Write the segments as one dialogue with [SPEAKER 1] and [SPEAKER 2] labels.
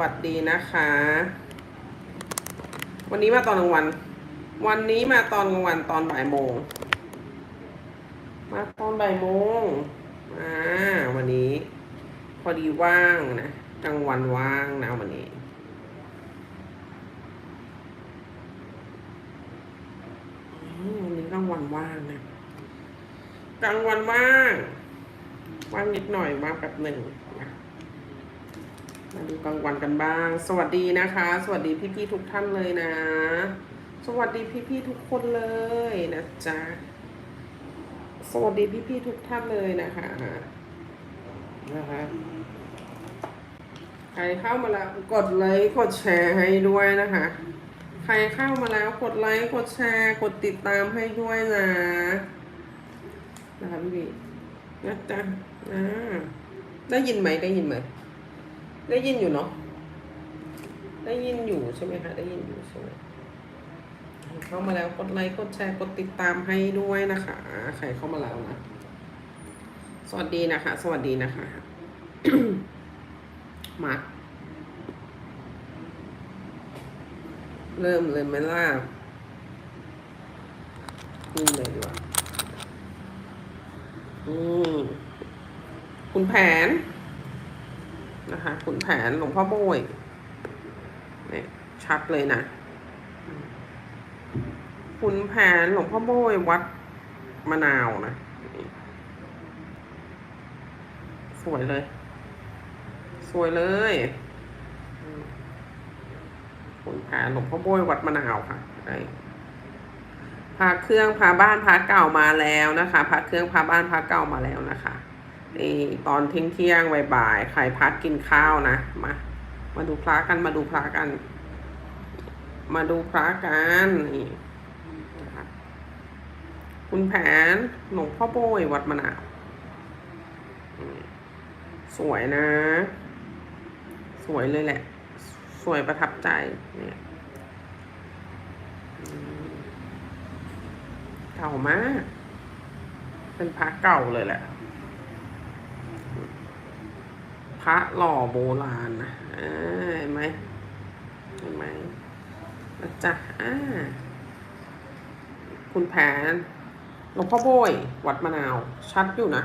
[SPEAKER 1] วัสดีนะคะ วันนี้มาตอนกลางวัน วันนี้มาตอนกลางวันตอนบ่ายโมง มาตอนบ่ายโมงอ่าวันนี้ พอดีว่างนะกลางวันว่างนะวันนี้วันนี้กลางวันว่างนะกลางวันว่าง ว่างนิดหน่อยว่างแบบหนึ่ง มาดูกลางวันกันบ้าง สวัสดีนะคะ สวัสดีพี่ๆทุกท่านเลยนะ สวัสดีพี่ๆทุกคนเลยนะจ๊ะ สวัสดีพี่ๆทุกท่านเลยนะคะนะคะใครเข้ามาแล้วกดไลค์กดแชร์ให้ด้วยนะคะ ใครเข้ามาแล้วกดไลค์กดแชร์กดติดตามให้ด้วยนะนะคะพี่ๆนะจ๊ะอ่าได้ยินไหมได้ยินไหม ได้ยินอยู่เนาะ ได้ยินอยู่ใช่ไหมคะ ได้ยินอยู่ใช่ไหมเข้ามาแล้วกดไลค์กดแชร์กดติดตามให้ด้วยนะคะ ใครเข้ามาแล้วนะ สวัสดีนะคะ สวัสดีนะคะ มาเริ่มเลยไหมล่ะนี่เลยดีกว่าอืมคุณแผน นะคะคุณแผนหลวงพ่อโบยเนี่ยชัดเลยนะคุณแผนหลวงพ่อโบยวัดมะนาวนะสวยเลย สวยเลยอืมคุณแผนหลวงพ่อโบยวัดมะนาวค่ะได้พาเครื่องพาบ้านพาเก่ามาแล้วนะคะพาเครื่องพาบ้านพาเก่ามาแล้วนะคะ นี่ตอนเที่ยงเที่ยงบ่ายๆใครพักกินข้าวนะ มา มาดูพระกัน มาดูพระกัน มาดูพระกันนี่คุณแผนหลวงพ่อโบยวัดมะนาวสวยนะ สวยเลยแหละ สวยประทับใจเนี่ยเก่ามาก เป็นพระเก่าเลยแหละ พ ระหล่อโบราณนะเห็นไหมเห็นไหมนะจ๊ะอ่าคุณแผนหลวงพ่อโบย วัดมะนาว ชัดอยู่นะ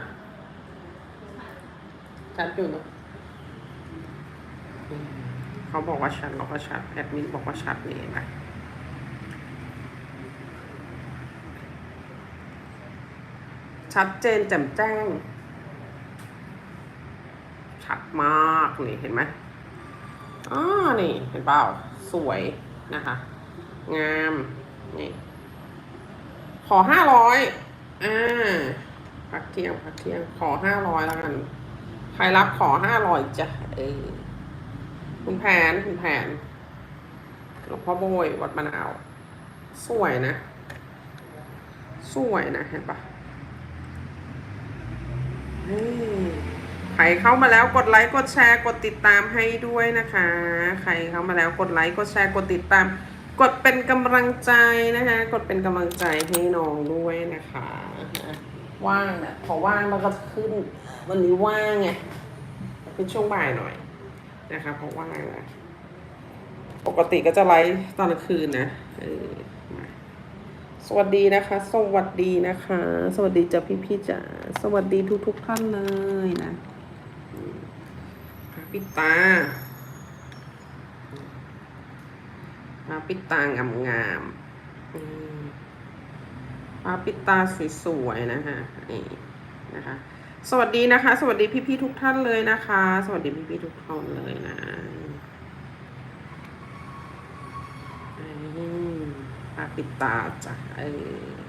[SPEAKER 1] ชัดอยู่นะเขาบอกว่าชัดเราก็ชัด แอดมินบอกว่าชัดนี่เห็นไหมชัดเจนแจ่มแจ้ง ชัดมากนี่เห็นไหมอ๋อนี่เห็นเปล่า สวยนะคะ งามนี่ขอห้าร้อยอ่าพักเที่ยงพักเที่ยงขอห้าร้อยแล้วกัน ใครรับขอห้าร้อยจ้ะเออคุณแผนคุณแผนหลวงพ่อโบยวัดมะนาว สวยนะ สวยนะ เห็นปะอืมใค รเข้ามาแล้วกดไลค์กดแชร์กดติดตามให้ด้วยนะคะ ใครเข้ามาแล้วกดไลค์กดแชร์กดติดตาม กดเป็นกำลังใจนะคะกดเป็นกำลังใจให้น้องด้วยนะคะว่างนะพอว่างมันก็ขึ้น วันนี้ว่างไงขึ้นช่วงบ่ายหน่อยนะคะเพราะว่างนะปกติก็จะไลฟ์ตอนกลางคืนนะเออสวัสดีนะคะ สวัสดีนะคะ สวัสดีจ้ะพี่พี่ๆจ๋า สวัสดีทุกทุกๆท่านเลยนะ ปิดตาพระปิดตางามงามๆอืมพระปิดตาสวยๆนะคะนี่นะคะ สวัสดีนะคะ สวัสดีพี่ๆทุกท่านเลยนะคะ สวัสดีพี่ๆทุกท่านเลยนะอืมพระปิดตาจ้ะเออ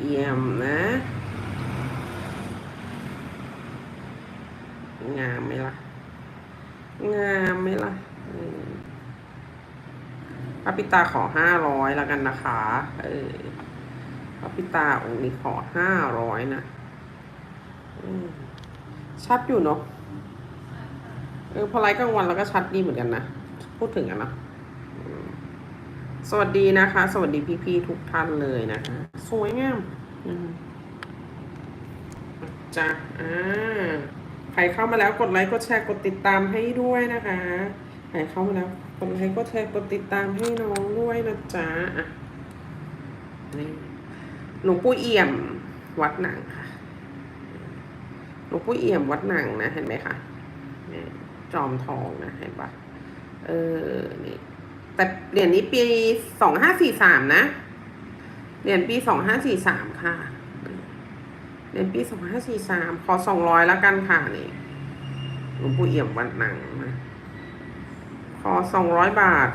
[SPEAKER 1] เยี่ยมนะ งามไหมล่ะ งามไหมล่ะพระปิตาขอห้าร้อยแล้วกันนะคะ เออพระปิตาองค์นี้ขอห้าร้อยนะอชัดอยู่เนาะเออพอไลฟ์กลางวันแล้วก็ชัดดีเหมือนกันนะ พูดถึงอะนนะสวัสดีนะคะ สวัสดีพี่ๆทุกท่านเลยนะคะ สวยงามอืมจ้ะอ่า ใครเข้ามาแล้วกดไลค์กดแชร์กดติดตามให้ด้วยนะคะใครเข้ามาแล้วกดไลค์กดแชร์กดติดตามให้น้องด้วยนะจ๊ะอะนี่หลวงปู่เอี่ยมวัดหนังค่ะหลวงปู่เอี่ยมวัดหนังนะเห็นไหมคะนี่จอมทองนะเห็นปะเออนี่แต่เหรียญนี้ปีสองห้าสี่สามนะเหรียญปีสองห้าสี่สามค่ะ เหรียญปีสองห้าสี่สามขอสองร้อยแล้วกันค่ะนี่หลวงปู่เอี่ยมวัดหนังนะขอสองร้อยบาท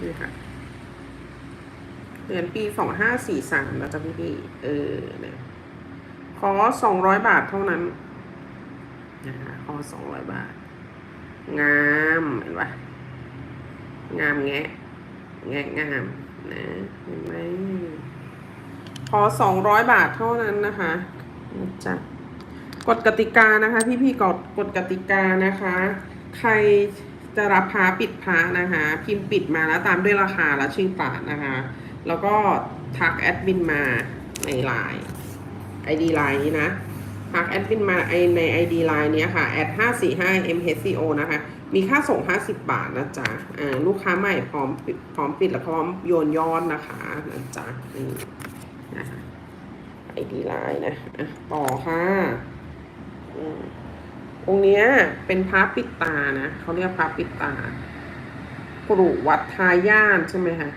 [SPEAKER 1] นี่ค่ะเหรียญปีสองห้าสี่สามแล้วจ้ะพี่พี่เออเนี่ยขอสองร้อยบาทเท่านั้นนะคะขอสองร้อยบาท งามเห็นปะงามแงะแงะงามนะเห็นไหม ขอสองร้อยบาทเท่านั้นนะคะจ๊ะกฎกติกานะคะ พี่พี่กดกฎกติกานะคะ ใครจะรับพาปิดพานะคะ พิมพ์ปิดมาแล้วตามด้วยราคาและชื่อปาดนะคะ แล้วก็ทักแอดมินมาในไลน์ไอดีไลน์นี้นะทักแอดมินมาไอในไอดีไลน์นี้ค่ะแอดห้าสี่ห้า MHCO นะคะ มีค่าส่ง 50 บาทนะจ๊ะอ่าลูกค้าใหม่พร้อมปิดพร้อมปิดและพร้อมโยนยอดนะคะนะจ๊ะ นะคะไอดีไลน์นะอะต่อค่ะอืมองค์เนี้ยเป็นพระปิดตานะเขาเรียกพระปิดตากรุวัดทายย่านใช่ไหมคะ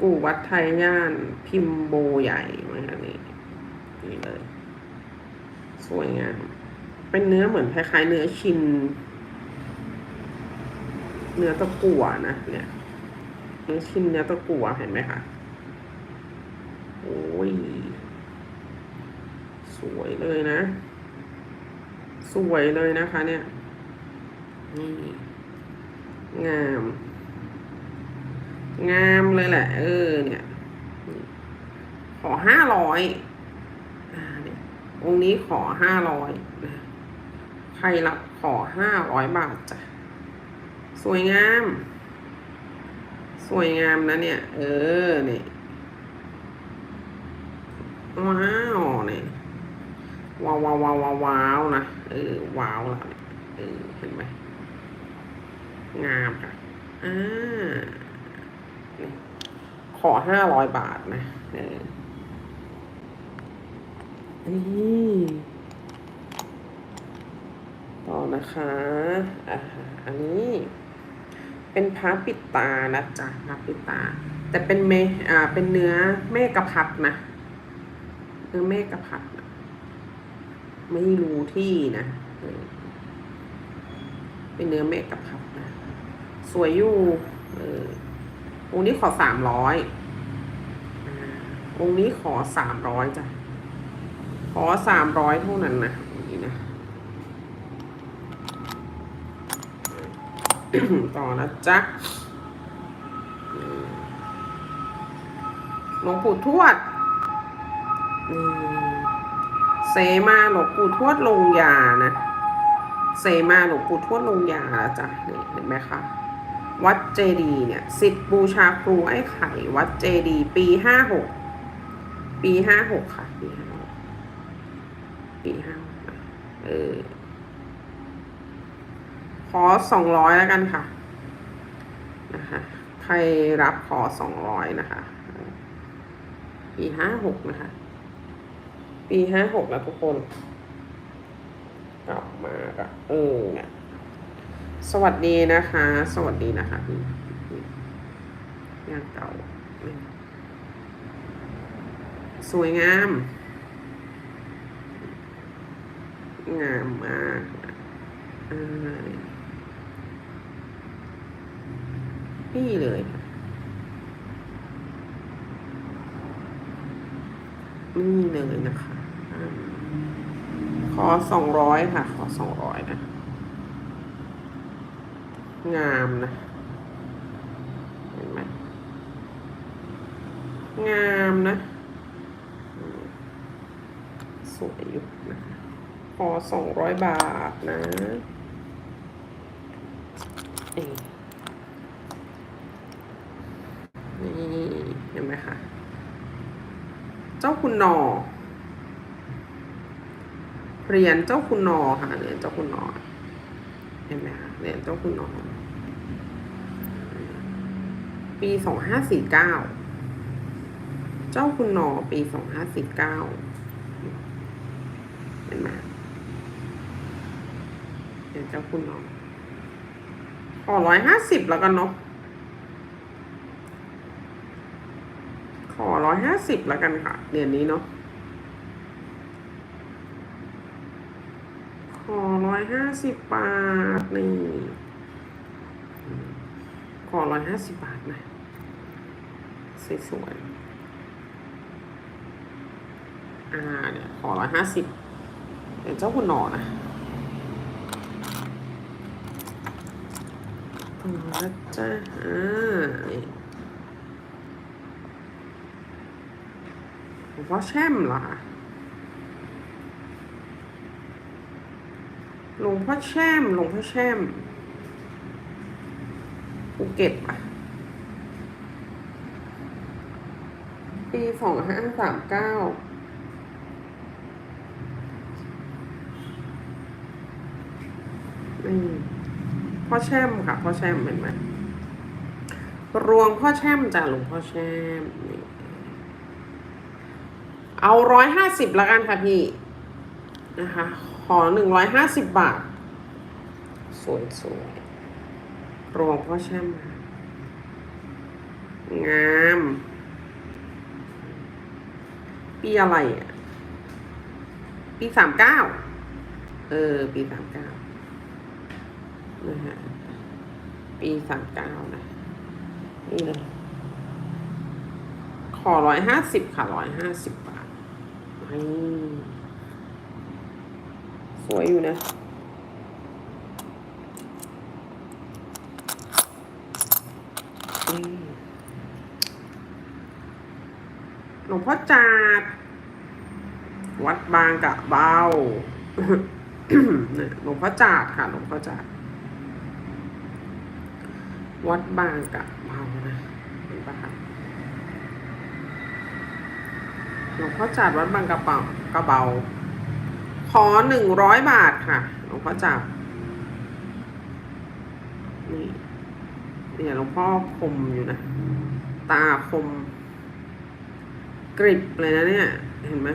[SPEAKER 1] กรุวัดทายย่านพิมโบใหญ่ไหมคะนี่นี่เลย สวยงาม เป็นเนื้อเหมือนคล้ายๆเนื้อชิน เนื้อตะกั่วนะเนี่ย เนื้อชินเนื้อตะกั่วเห็นไหมคะ โอ้ย สวยเลยนะ สวยเลยนะคะเนี่ย นี่ งาม งามเลยแหละ เออ เนี่ย ขอห้าร้อยอ่าเนี่ยองค์นี้ขอห้าร้อยนะใครรับขอห้าร้อยบาทจ้ะ สวยงาม สวยงามนะเนี่ย เออเนี่ย ว้าวเนี่ยว้าวว้าวว้าวว้าวนะเออว้าวละเนี่ยเออเห็นไหมงามค่ะอ่านี่ขอห้าร้อยบาทนะเออนี่ต่อนะคะอ่าอันนี้ เป็นพระปิดตานะจ๊ะพระปิดตา แต่เป็นเมอ่าเป็นเนื้อเมฆกะพัดนะ เนื้อเมฆกะพัดนะไม่รู้ที่นะเป็นเนื้อเมฆกะพัดนะสวยอยู่ เออองค์นี้ขอสามร้อยองค์นี้ขอสามร้อยจ้ะ ขอสามร้อยเท่านั้นนะองนี้นะ ต่อนะจ๊ะหลวงปู่ทวด เซมาหลวงปู่ทวดลงยานะเซมาหลวงปู่ทวดลงยาจ้ะนี่เห็นไหมคะ วัดเจดีเนี่ยสิทธิบูชาครูไอ้ไข่ วัดเจดี ปีห้าหก ปีห้าหกค่ะ ปีห้าหกปีห้าเออ ขอสองร้อยแล้วกันค่ะ นะคะ ใครรับขอสองร้อยนะคะ ปีห้าหกนะคะ ปีห้าหกแล้วทุกคน กลับมาก็เออเนี่ยสวัสดีนะคะ สวัสดีนะคะพี่งานเก่า สวยงาม งามมากนี่เลยนี่เลยนะคะ อสองร้อยค่ะ ขอสองร้อยนะ งามนะ เห็นไหมงามนะ สวยอยู่นะขอสองร้อยบาทนะนี่นี่เห็นไหมคะ เจ้าคุณนอ เหรียญเจ้าคุณนอค่ะเหรียญเจ้าคุณนอเห็นไหมคะเหรียญเจ้าคุณนอปีสองห้าสี่เก้าเจ้าคุณนอปีสองห้าสี่เก้าเห็นไหมเหรียญเจ้าคุณนอขอร้อยห้าสิบแล้วกันเนาะขอร้อยห้าสิบแล้วกันค่ะเหรียญนี้เนาะ ข อร้อยห้าสิบบาท นี่ขอร้อยห้าสิบบาทนะสวยๆอ่าเนี่ยขอร้อยห้าสิบเป็นเจ้าคุณหนอนะต่อแล้วจ้าอ่านี่หลวงพ่อแช่มเหรอคะ หลวงพ่อแช่ม หลวงพ่อแช่มภูเก็ตปะปีสองห้าสามเก้าพ่อแช่มค่ะ พ่อแช่มเห็นไหมรวงพ่อแช่มจ้ะหลวงพ่อแช่มนี่เอาร้อยห้าสิบล้วกันค่ะพี่ นะคะ ขอหนึ่งร้อยห้าสิบบาท สวยสวยๆรวงพ่อแช่มค่ะงาม ปีอะไรอะ ปีสามเก้า เออ ปีสามเก้านะฮะ ปีสามเก้านะ นี่เลย ขอร้อยห้าสิบค่ะร้อยห้าสิบบาทนี่ส วยอยู่นะ หลวงพ่อจาดวัดบางกะเบาหลวงพ่อจาดค่ะหลวงพ่อจาดวัดบางกะเบานะเห็นปะคะหลวงพ่อจาดวัดบางกะเบากะเบา ขอหนึ่งร้อยบาทค่ะหลวงพ่อจาดนี่เนี่ยหลวงพ่อคมอยู่นะ ตาคม กริบเลยนะเนี่ย เห็นไหม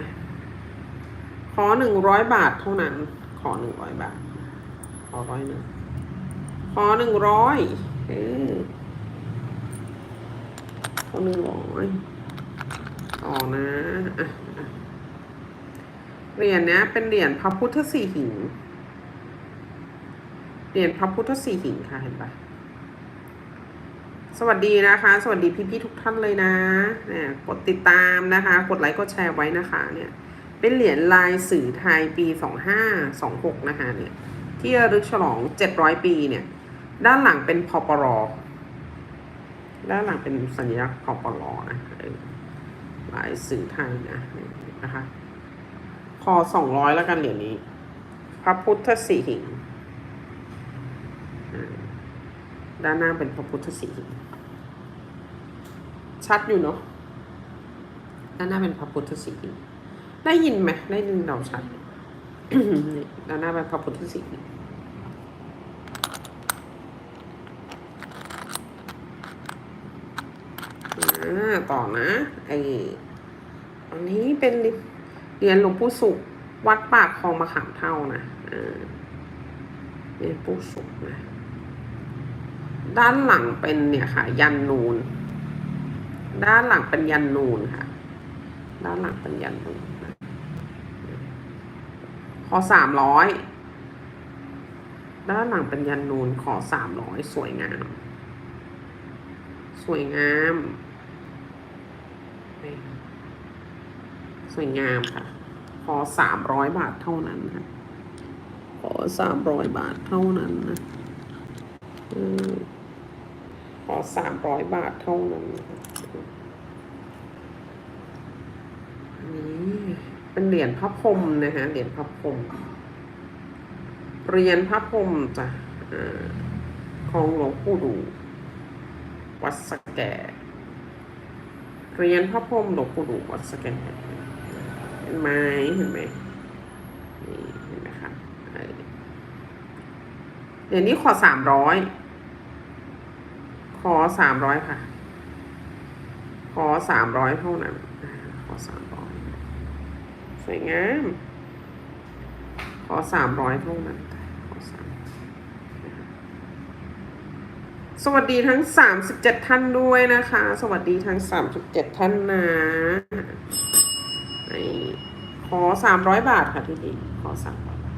[SPEAKER 1] ขอหนึ่งร้อยบาทเท่านั้น ขอหนึ่งร้อยบาท ขอร้อยหนึ่งขอหนึ่งร้อยเออขอหนึ่งร้อยต่อนะอะ เหรียญเนี้ยเป็นเหรียญพระพุทธสี่หิง เหรียญพระพุทธสี่หิงค่ะเห็นปะสวัสดีนะคะ สวัสดีพี่ๆทุกท่านเลยนะเนี่ยกดติดตามนะคะ กดไลค์กดแชร์ไว้นะคะเนี่ย เป็นเหรียญลายสื่อไทยปีสองห้าสองหกนะคะเนี่ย ที่ระลึกฉลองเจ็ดร้อยปีเนี่ย ด้านหลังเป็นพปรด้านหลังเป็นสัญลักษณ์พปรนะลายสื่อไทยนะนะคะ อสองร้อยแล้วกันเหรียญนี้ พระพุทธสีหิง ด้านหน้าเป็นพระพุทธสีหิง ชัดอยู่เนาะ ด้านหน้าเป็นพระพุทธสีหิง ได้ยินไหมได้ยินเราชัดนี่ด้านหน้าเป็นพระพุทธสีหิงต่อนะไออันนี้เป็น เรียญหลวงปู่สุข วัดปากคลองมะขามเท่านะเรียญปู่สุขนะ ด้านหลังเป็นเนี่ยค่ะ ยันนูน ด้านหลังเป็นยันนูนค่ะ ด้านหลังเป็นยันนูนนะขอสามร้อยด้านหลังเป็นยันนูนขอสามร้อยสวยงาม สวยงาม สวยงามค่ะ ขอสามร้อยบาทเท่านั้นค่ะ ขอสามร้อยบาทเท่านั้นนะขอสามร้อยบาทเท่านั้นค่ะนนี้เป็นเหรียญพระพรมนะฮะเหรียญพระพรมเหรียญพระพรมจ้ะของหลวงปู่ดู วัดสแกเหรียญพระพรหมหลวงปู่ดูวัดสแกน ไหมเห็นไหมนี่เห็นไหมคะเออเดี๋ยวนี้ขอสามร้อยขอสามร้อยค่ะ ขอสามร้อยเท่านั้นขอสามร้อยสวยงามขอสามร้อยเท่านั้นขอสามสวัสดีทั้งสามสิบเจ็ดท่านด้วยนะคะ สวัสดีทั้งสามสิบเจ็ดท่านนะ นี่ขอสามร้อยบาทค่ะที่ดีขอสามร้อยบาท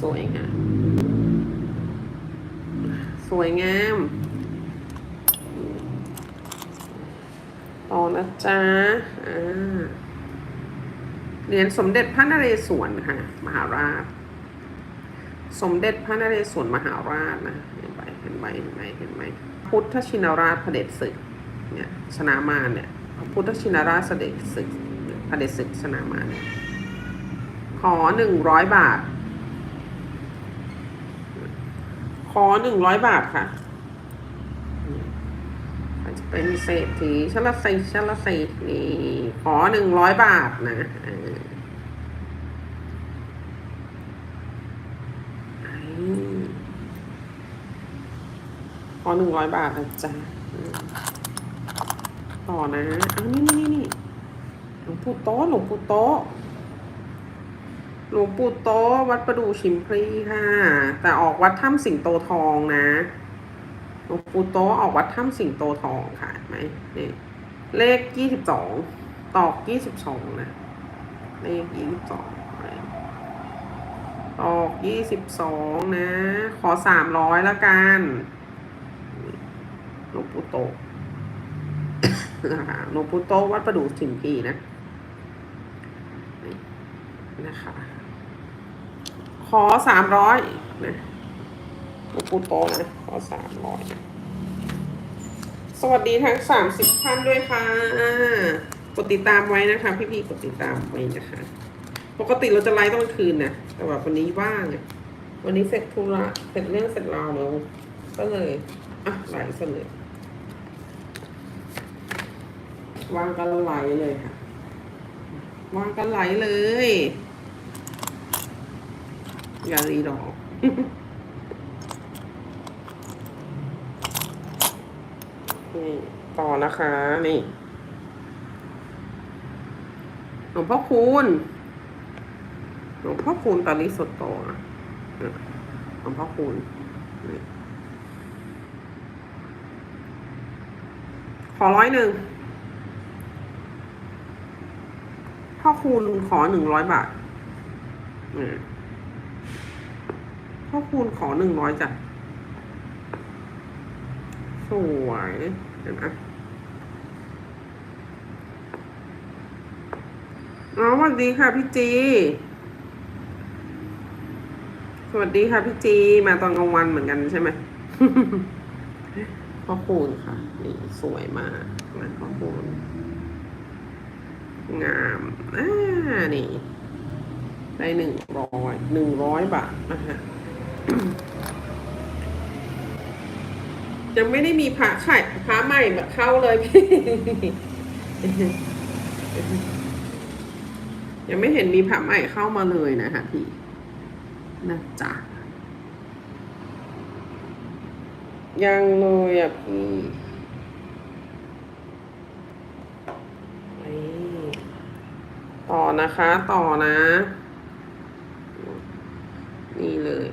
[SPEAKER 1] สวยงามสวยงามต่อนะจ๊ะอ่าเหรียญสมเด็จพระนเรศวรค่ะ มหาราช สมเด็จพระนเรศวรมหาราชนะเห็นไหมเห็นไหมเห็นไหมเห็นไหมพุทธชินราชพระเดชศึก เนี่ยชนะมารเนี่ยพระพุทธชินราชเสด็จศึกพระเดชศึกชนะมารเนี่ยขอหนึ่งร้อยบาท ขอหนึ่งร้อยบาทค่ะอาจจะเป็นเศรษฐีชลสิชลสินี่ขอหนึ่งร้อยบาทนะขอหนึ่งร้อยบาทนะจ๊ะ ต่อนะเอานี่นี่นี่หลวงปู่โต๊ะหลวงปู่โต๊ะหลวงปู่โต๊ะวัดประดูชิมพลีค่ะ แต่ออกวัดถ้ำสิงโตทองนะหลวงปู่โตะออกวัดถ้ำสิงโตทองค่ะไหมนี่เลขยี่สิบสองตอกยี่สิบสองนะเลขยี่สิบสองตอกยี่สิบสองนะ ขอสามร้อยละกันหลวงปู่โตะ นะคะหลวงปู่โตวัดประดู่สิมพีนะนะคะ ขอสามร้อยนะหลวงปู่โตนะขอสามร้อยสวัสดีทั้งสามสิบท่านด้วยค่ะ กดติดตามไว้นะคะ พี่ๆกดติดตามไว้นะคะ ปกติเราจะไลฟ์ตอนกลางคืนนะแต่แบบวันนี้ว่างไงวันนี้เสร็จธุระเสร็จเรื่องเสร็จราวแล้วก็เลยอะไลฟ์เสนอ วางกันไหลเลยค่ะ วางกันไหลเลย อย่ารีรอนี่ต่อนะคะ นี่หลวงพ่อคูณหลวงพ่อคูณตอนนี้สดโตนะหลวงพ่อคูณขอร้อยหนึ่ง พ่อคูณขอหนึ่งร้อยบาทอืมพ่อคูณขอหนึ่งร้อยจ้ะ สวยเห็นไหมอ๋อสวัสดีค่ะพี่จี สวัสดีค่ะพี่จี มาตอนกลางวันเหมือนกันใช่ไหมพ่อคูณค่ะ นี่สวยมากนะพ่อคูณ งามอ่านี่ได้หนึ่งร้อยหนึ่งร้อยบาทนะฮะยังไม่ได้มีพระไข่พระใหม่มาเข้าเลยพี่ยังไม่เห็นมีพระใหม่เข้ามาเลยนะคะพี่นะจ๊ะยังเลยอะพี่นี่ ต่อนะคะต่อนะ นี่เลย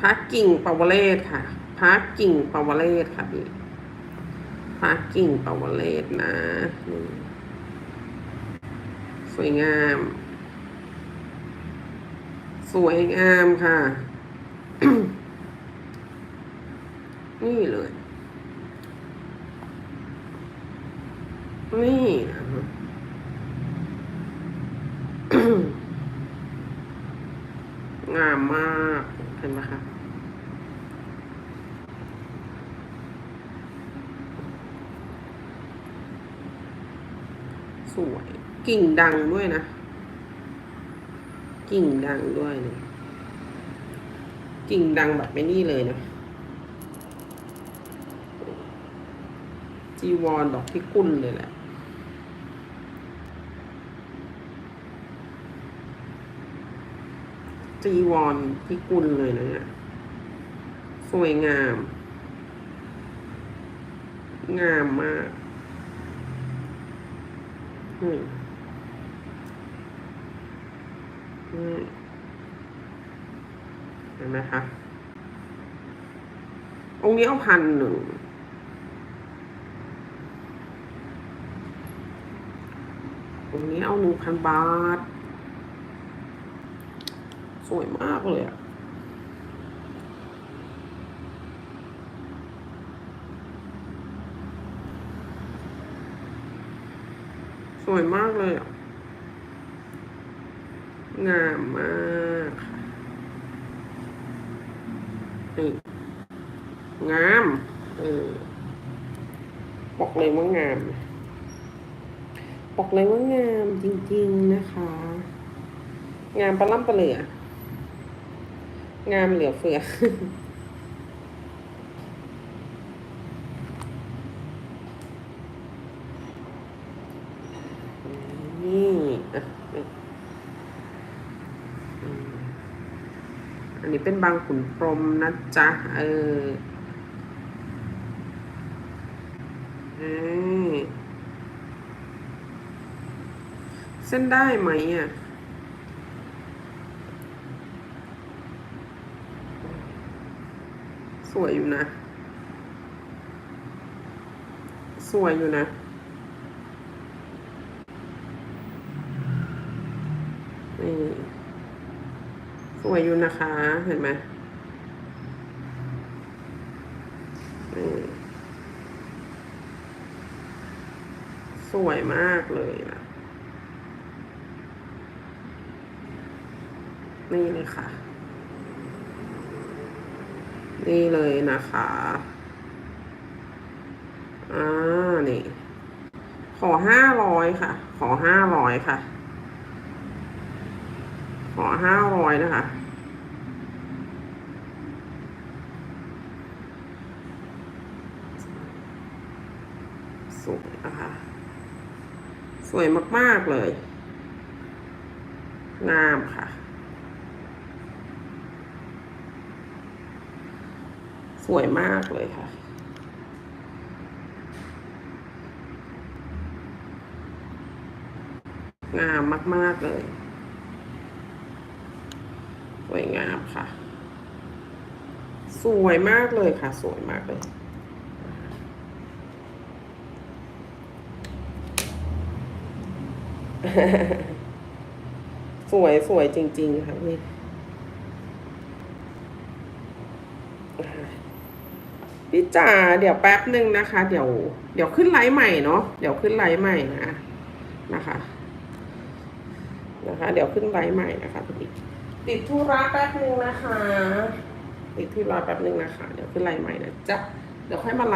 [SPEAKER 1] พักกิ่งปาวเลศค่ะพักกิ่งปาวเลศค่ะพี่พักกิ่งปาวเลศนะ สวยงาม สวยงามค่ะ นี่เลย นี่นะ งามมากเห็นไหมคะสวยกิ่งดังด้วยนะ กิ่งดังด้วยเลยกิ่งดังแบบไม่นี่เลยนะจีวรดอกพิกุลเลยแหละ จีวรพิกุลเลยนะเนี่ยสวยงาม งามมากอืมอืมเห็นไหมคะ องค์นี้เอาพันหนึ่งองค์นี้เอาหนึ่งพันบาท สวยมากเลยอะสวยมากเลยอะงามมากงามเออบอกเลยว่างามบอกเลยว่างามจริง ๆ นะคะ งามปลาล่ำปลาเหลือ งามเหลือเฟือ นี่อะอันนี้เป็นบางขุนพรมนะจ๊ะ เออเอ้ยเส้นได้ไหมอะ วยอยู่นะ สวยอยู่นะ นี่ สวยอยู่นะคะ เห็นไหมนี่สวยมากเลยนะนี่เลยค่ะ นี่เลยนะคะ อ่า นี่ ขอห้าร้อยค่ะ ขอห้าร้อยค่ะ ขอห้าร้อยนะคะสวยนะคะสวยมาก ๆ เลย งามค่ะ สวยมากเลยค่ะ งามมาก ๆ เลย สวยงามค่ะ สวยมากเลยค่ะ สวยมากเลยสวยสวยจริง ๆ ค่ะนี่ พี่จ๋าเดี๋ยวแป๊บหนึ่งนะคะ เดี๋ยว เดี๋ยวขึ้นไลฟ์ใหม่เนาะเดี๋ยวขึ้นไลฟ์ใหม่นะนะคะ นะคะ เดี๋ยวขึ้นไลฟ์ใหม่นะคะพอดีติดธุระแป๊บหนึ่งนะคะติดธุระแป๊บหนึ่งนะคะ เดี๋ยวขึ้นไลฟ์ใหม่นะจ๊ะเดี๋ยวค่อยมาไลฟ์